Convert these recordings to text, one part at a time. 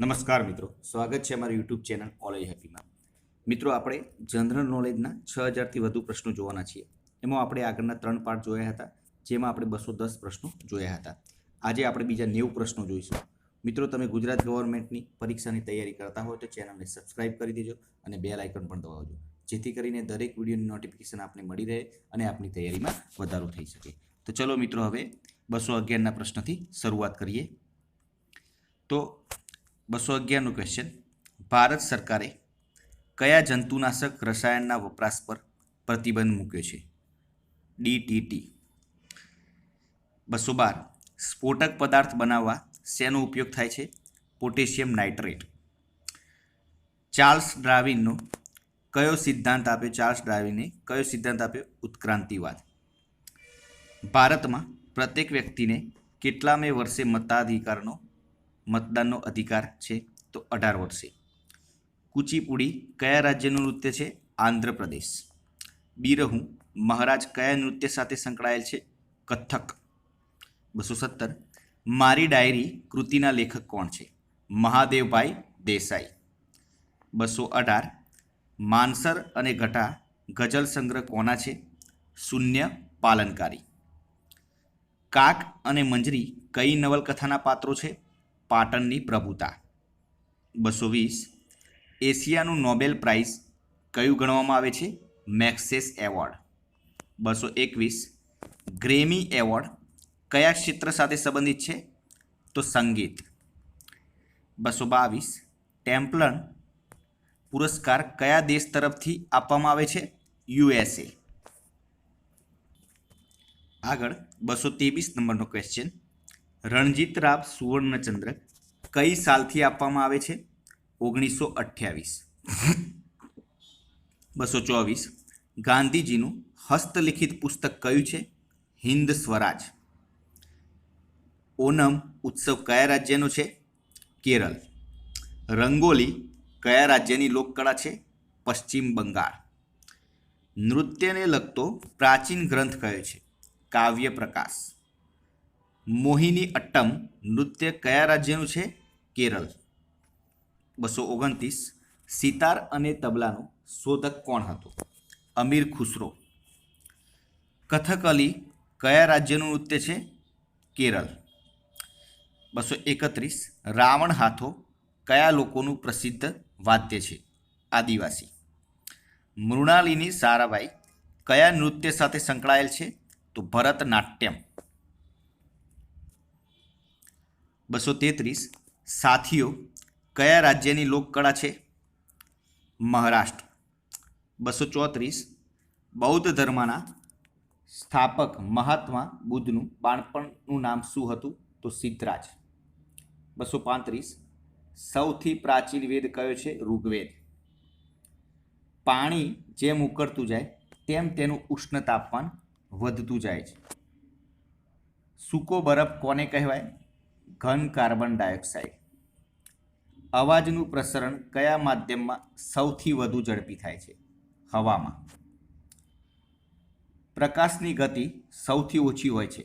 નમસ્કાર મિત્રો. સ્વાગત છે અમારી યુટ્યુબ ચેનલ ઓલેજ હેપીમાં મિત્રો, આપણે જનરલ નોલેજના છ હજારથી વધુ પ્રશ્નો જોવાના છીએ. એમાં આપણે આગળના ત્રણ પાર્ટ જોયા હતા, જેમાં આપણે બસો દસ પ્રશ્નો જોયા હતા. આજે આપણે બીજા નેવું પ્રશ્નો જોઈશું. મિત્રો, તમે ગુજરાત ગવર્મેન્ટની પરીક્ષાની તૈયારી કરતા હોય તો ચેનલને સબસ્ક્રાઇબ કરી દેજો અને બેલ આઇકન પણ દબાવજો. જેથી કરીને દરેક વિડીયોની નોટિફિકેશન આપને મળી રહે અને આપની તૈયારીમાં વધારો થઈ શકે. તો ચલો મિત્રો, હવે બસો અગિયારના પ્રશ્નથી શરૂઆત કરીએ. તો બસો અગિયારનું ક્વેશ્ચન ભારત સરકારે કયા જંતુનાશક રસાયણના વપરાશ પર પ્રતિબંધ મૂક્યો છે? ડીટીટી બસો બાર. સ્ફોટક પદાર્થ બનાવવા શેનો ઉપયોગ થાય છે? Potassium nitrate. ચાર્લ્સ ડ્રાવિનનો કયો સિદ્ધાંત આપ્યો? ચાર્લ્સ ડ્રાવિને કયો સિદ્ધાંત આપ્યો? ઉત્ક્રાંતિવાદ. ભારતમાં પ્રત્યેક વ્યક્તિને કેટલામે વર્ષે મતાધિકારનો મતદાનનો અધિકાર છે તો અઢાર વર્ષે કુચીપુડી કયા રાજ્યનું નૃત્ય છે? આંધ્રપ્રદેશ. બિરહુ, મહારાજ કયા નૃત્ય સાથે સંકળાયેલ છે? કથક. બસો સત્તર. મારી ડાયરી કૃતિના લેખક કોણ છે? મહાદેવભાઈ દેસાઈ. બસો અઢાર. માનસર અને ઘટા ગઝલ સંગ્રહ કોના છે? શૂન્ય પાલનકારી. કાક અને મંજરી કઈ નવલકથાના પાત્રો છે? પાટણની પ્રભુતા. બસો વીસ. એશિયાનું નોબેલ પ્રાઇઝ કયું ગણવામાં આવે છે? મેક્સેસ એવોર્ડ. બસો એકવીસ. ગ્રેમી એવોર્ડ કયા ક્ષેત્ર સાથે સંબંધિત છે? તો સંગીત. બસો બાવીસ. ટેમ્પલન પુરસ્કાર કયા દેશ તરફથી આપવામાં આવે છે? યુએસએ. આગળ બસો ત્રેવીસ નંબરનો ક્વેશ્ચન રણજીત રાવ સુવર્ણચંદ્રક કઈ સાલથી આપવામાં આવે છે? ઓગણીસો અઠ્યાવીસ. બસો ચોવીસ. ગાંધીજીનું હસ્તલિખિત પુસ્તક કયું છે? હિન્દ સ્વરાજ. ઓનમ ઉત્સવ કયા રાજ્યનો છે? કેરળ. રંગોલી કયા રાજ્યની લોકકળા છે? પશ્ચિમ બંગાળ. નૃત્યને લગતો પ્રાચીન ગ્રંથ કયો છે? કાવ્ય પ્રકાશ મોહિની અટ્ટમ નૃત્ય કયા રાજ્યનું છે? કેરળ. બસો ઓગણત્રીસ. સિતાર અને તબલાનો શોધક કોણ હતો? અમીર ખુસરો. કથકલી કયા રાજ્યનું નૃત્ય છે? કેરળ. બસો એકત્રીસ. રાવણ હાથો કયા લોકોનું પ્રસિદ્ધ વાદ્ય છે? આદિવાસી. મૃણાલિની સારાભાઈ કયા નૃત્ય સાથે સંકળાયેલ છે? તો ભરતનાટ્યમ. બસો તેત્રીસ સાથીઓ કયા રાજ્યની લોકકળા છે? મહારાષ્ટ્ર. બસો ચોત્રીસ બૌદ્ધ ધર્મના સ્થાપક મહાત્મા બુદ્ધનું બાળપણનું નામ શું હતું? તો સિદ્ધરાજ. બસો પાંત્રીસ સૌથી પ્રાચીન વેદ કયો છે? ઋગ્વેદ. પાણી જેમ ઉકળતું જાય, તેમ તેનું ઉષ્ણ તાપમાન વધતું જાય છે. સૂકો બરફ કોને કહેવાય? ઘન કાર્બન ડાયોક્સાઇડ. અવાજનું પ્રસરણ કયા માધ્યમમાં સૌથી વધુ ઝડપી થાય છે? હવામાં. પ્રકાશની ગતિ સૌથી ઓછી હોય છે,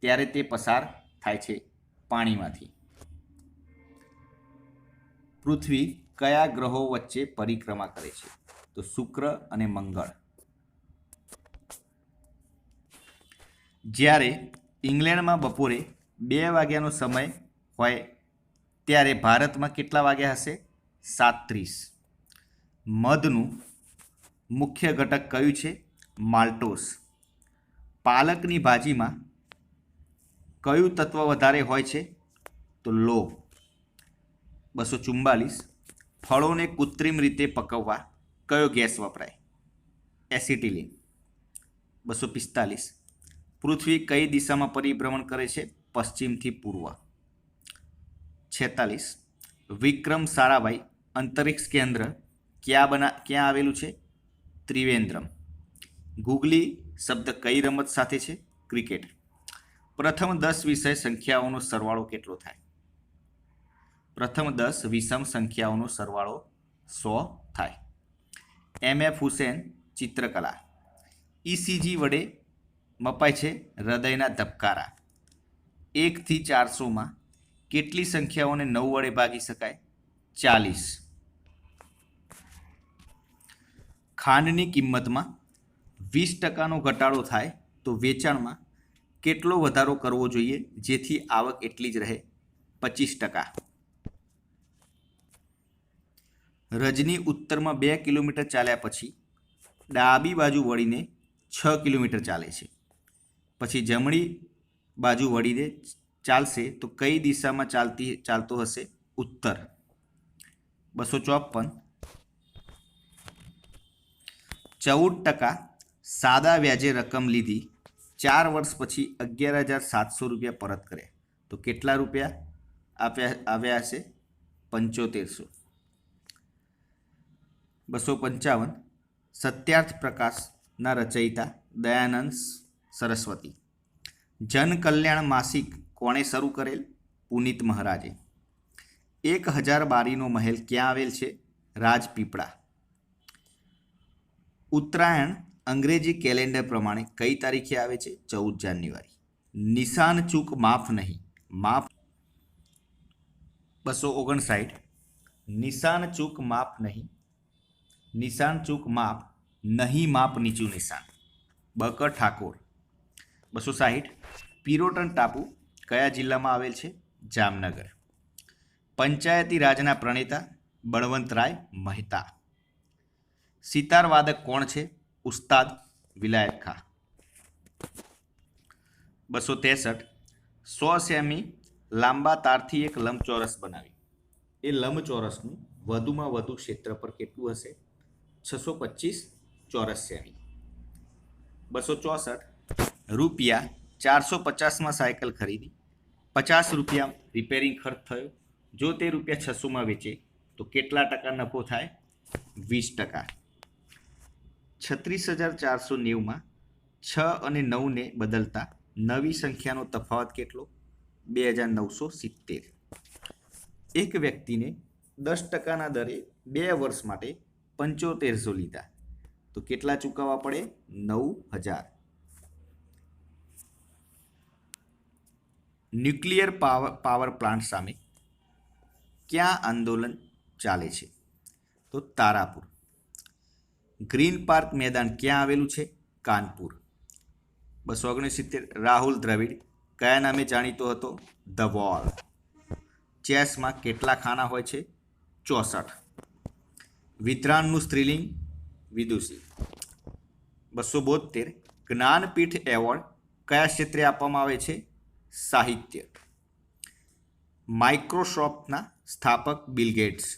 ત્યારે તે પસાર થાય છે પાણીમાંથી. પૃથ્વી કયા ગ્રહો વચ્ચે પરિક્રમા કરે છે? તો શુક્ર અને મંગળ. જ્યારે ઇંગ્લેન્ડમાં બપોરે બે વાગ્યાનો સમય હોય ત્યારે ભારતમાં કેટલા વાગ્યા હશે? સાત્રીસ મધનું મુખ્ય ઘટક કયું છે? માલ્ટોસ. પાલકની ભાજીમાં કયું તત્વ વધારે હોય છે? તો લો. બસો ચુમ્બાલીસ ફળોને કૃત્રિમ રીતે પકવવા કયો ગેસ વપરાય? એસિટિલિન. બસો પિસ્તાલીસ. પૃથ્વી કઈ દિશામાં પરિભ્રમણ કરે છે? પશ્ચિમથી પૂર્વ. છેતાલીસ. વિક્રમ સારાભાઈ, અંતરિક્ષ કેન્દ્ર ક્યાં બના, ક્યાં આવેલું છે? ત્રિવેન્દ્રમ. ગુગલી શબ્દ કઈ રમત સાથે છે? ક્રિકેટ. પ્રથમ દસ વિષય સંખ્યાઓનો સરવાળો કેટલો થાય? પ્રથમ દસ વિષમ સંખ્યાઓનો સરવાળો સો થાય. એમ. એફ. હુસેન, ચિત્રકલા. ઇસીજી વડે મપાય છે હૃદયના ધબકારા. એકથી ચારસોમાં કેટલી સંખ્યાઓને નવ વડે ભાગી શકાય? ચાલીસ. ખાંડની કિંમતમાં વીસ ટકાનો ઘટાડો થાય તો વેચાણમાં કેટલો વધારો કરવો જોઈએ? જેથી આવક એટલી જ રહે? પચીસ ટકા. રજની ઉત્તરમાં બે કિલોમીટર ચાલ્યા પછી ડાબી બાજુ વળીને છ કિલોમીટર ચાલે છે. પછી જમણી બાજુ વળીને ચાલશે તો કઈ દિશામાં ચાલતી, ચાલતો હશે? ઉત્તર. બસો ચોપન. ચૌદ ટકા સાદા વ્યાજે રકમ લીધી. ચાર વર્ષ પછી અગિયાર હજાર સાતસો રૂપિયા પરત કરે તો કેટલા રૂપિયા આપ્યા, આવ્યા હશે? પંચોતેરસો. બસો પંચાવન. સત્યાર્થ પ્રકાશના રચયિતા દયાનંદ સરસ્વતી. જન કલ્યાણ માસિક કોણે શરૂ કરેલ? પુનિત મહારાજે. એક હજાર બારીનો મહેલ ક્યાં આવેલ છે? રાજપીપળા. ઉત્તરાયણ અંગ્રેજી કેલેન્ડર પ્રમાણે કઈ તારીખે આવે છે? ચૌદ જાન્યુઆરી. નિશાન ચૂક માફ નહીં. માફ બસો ઓગણસાઠ. નિશાન ચૂક માફ નહીં. નિશાન ચૂક માપ નહીં માપ નીચું નિશાન. બકર ઠાકોર. બસો સાહીઠ પિરોટન ટાપુ કયા જિલ્લામાં આવેલ છે? જામનગર. પંચાયતી રાજના પ્રણેતા બળવંતરાય મહેતા. સિતાર વાદક કોણ છે? ઉસ્તાદ વિલાયત ખા. બસો ત્રેસઠ સો સેમી લાંબા તારથી એક લંબચોરસ બનાવી. એ લંબચોરસનું વધુમાં વધુ ક્ષેત્ર પર કેટલું હશે? છસો પચીસ ચોરસ સેમી. બસો ચોસઠ રૂપિયા ચારસો પચાસમાં સાયકલ ખરીદી. પચાસ રૂપિયા રિપેરિંગ ખર્ચ થયો. જો તે રૂપિયા છસોમાં વેચે, તો કેટલા ટકા નફો થાય? વીસ ટકા. છત્રીસ હજાર ચારસો નેવુંમાં છ અને નવને બદલતા નવી સંખ્યાનો તફાવત કેટલો? બે હજાર નવસો સિત્તેર. એક વ્યક્તિને દસ ટકાના દરે બે વર્ષ માટે પંચોતેરસો લીધા. તો કેટલા ચૂકવવા પડે? નવ હજાર. ન્યુક્લિયર પાવર પાવર પ્લાન્ટ સામે ક્યાં આંદોલન ચાલે છે? તો તારાપુર. ગ્રીન પાર્ક મેદાન ક્યાં આવેલું છે? કાનપુર. બસો ઓગણસિત્તેર. રાહુલ દ્રવિડ કયા નામે જાણીતો હતો? The wall. ચેસમાં કેટલા ખાના હોય છે? ચોસઠ. વિદ્રાનનું સ્ત્રીલિંગ વિદુષી. બસો બોતેર જ્ઞાનપીઠ એવોર્ડ કયા ક્ષેત્રે આપવામાં આવે છે? સાહિત્ય. માઇક્રોસોફ્ટના સ્થાપક બિલ ગેટ્સ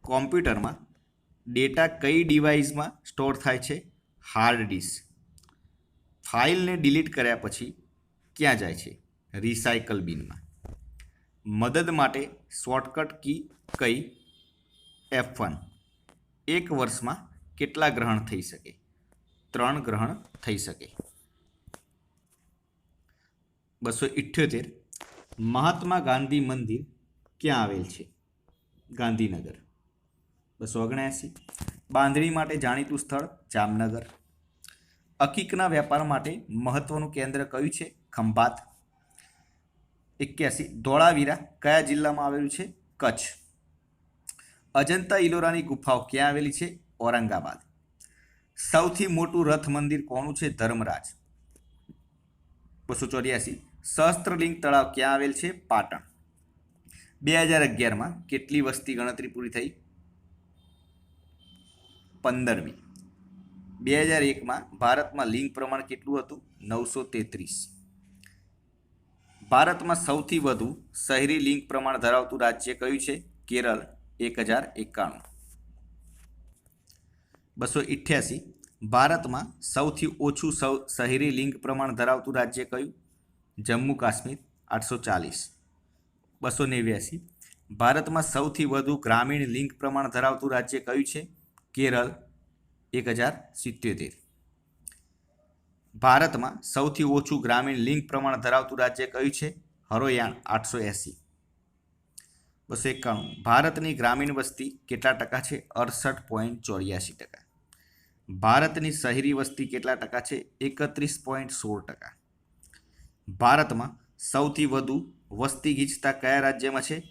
કોમ્પ્યુટરમાં ડેટા કઈ ડિવાઇસમાં સ્ટોર થાય છે? હાર્ડ ડિસ્ક ફાઇલને ડિલીટ કર્યા પછી ક્યાં જાય છે? રિસાયકલ બિનમાં. મદદ માટે શોર્ટકટ કી કઈ? એફ વન એક વર્ષમાં કેટલા ગ્રહણ થઈ શકે? ત્રણ ગ્રહણ થઈ શકે. બસો ઇઠ્યોતેર મહાત્મા ગાંધી મંદિર ક્યાં આવેલ છે? ગાંધીનગર. બસો ઓગણએંસી બાંધણી માટે જાણીતું સ્થળ જામનગર. અકીકના વેપાર માટે મહત્વનું કેન્દ્ર કયું છે? ખંભાત. એક્યાસી ધોળાવીરા કયા જિલ્લામાં આવેલું છે? કચ્છ. અજંતા ઇલોરાની ગુફાઓ ક્યાં આવેલી છે? ઔરંગાબાદ. સૌથી મોટું રથ મંદિર કોનું છે? ધર્મરાજ. બસો ચોર્યાસી સહસ્ત્રલિંગ તળાવ ક્યાં આવેલ છે? પાટણ. બે હજાર અગિયારમાં કેટલી વસ્તી ગણતરી પૂરી થઈ? પંદરમી. બે હજાર એકમાં ભારતમાં લિંગ પ્રમાણ કેટલું હતું? નવસો તેત્રીસ. ભારતમાં સૌથી વધુ શહેરી લિંગ પ્રમાણ ધરાવતું રાજ્ય કયું છે? કેરળ, એક હજાર એકાણું. બસો ઇઠ્યાસી. ભારતમાં સૌથી ઓછું શહેરી લિંગ પ્રમાણ ધરાવતું રાજ્ય કયું? જમ્મુ કાશ્મીર આઠસો ચાલીસ. બસો નેવ્યાસી. ભારતમાં સૌથી વધુ ગ્રામીણ લિંગ પ્રમાણ ધરાવતું રાજ્ય કયું છે? કેરળ એક હજાર સિત્યોતેર. ભારતમાં સૌથી ઓછું ગ્રામીણ લિંગ પ્રમાણ ધરાવતું રાજ્ય કયું છે? હરોયાણ આઠસો એંસી. બસો એકાણું. ભારતની ગ્રામીણ વસ્તી કેટલા ટકા છે? અડસઠ પોઈન્ટ ચોર્યાસી ટકા. ભારતની શહેરી વસ્તી કેટલા ટકા છે? એકત્રીસ પોઈન્ટ સોળ ટકા. ભારતમાં સૌથી વધુ વસ્તી ગીચતા કયા રાજ્યમાં છે?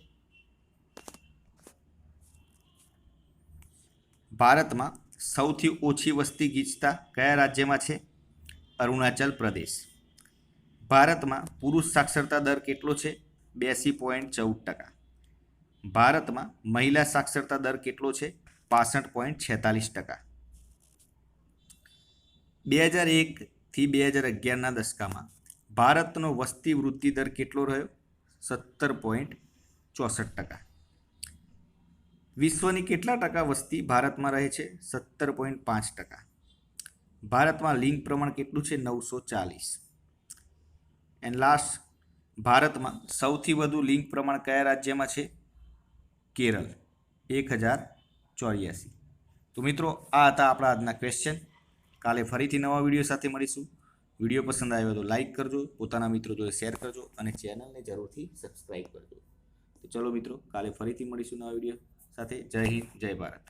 ભારતમાં સૌથી ઓછી વસ્તી ગીચતા કયા રાજ્યમાં છે? અરુણાચલ પ્રદેશ. ભારતમાં પુરુષ સાક્ષરતા દર કેટલો છે? બ્યાસી પોઈન્ટ ચૌદ ટકા. ભારતમાં મહિલા સાક્ષરતા દર કેટલો છે? પાસઠ પોઈન્ટ છેતાલીસ ટકા. બે હજાર એકથી બે હજાર અગિયારના દશકામાં ભારતનો વસ્તી વૃદ્ધિ દર કેટલો રહ્યો? સત્તર પોઈન્ટ ચોસઠ ટકા. વિશ્વની કેટલા ટકા વસ્તી ભારતમાં રહે છે? સત્તર પોઈન્ટ પાંચ ટકા. ભારતમાં લિંગ પ્રમાણ કેટલું છે? નવસો ચાલીસ. એન્ડ લાસ્ટ ભારતમાં સૌથી વધુ લિંગ પ્રમાણ કયા રાજ્યમાં છે? કેરળ. એક હજાર ચોર્યાસી. તો મિત્રો, આ હતા આપણા આજના ક્વેશ્ચન કાલે ફરીથી નવા વીડિયો સાથે મળીશું. વીડિયો પસંદ આવ્યો તો લાઈક કરજો, પોતાના મિત્રો જોડે શેર કરજો અને ચેનલને જરૂરથી સબસ્ક્રાઈબ કરજો. તો ચલો મિત્રો, કાલે ફરીથી મળીશું નવા વીડિયો સાથે. જય હિન્દ, જય ભારત.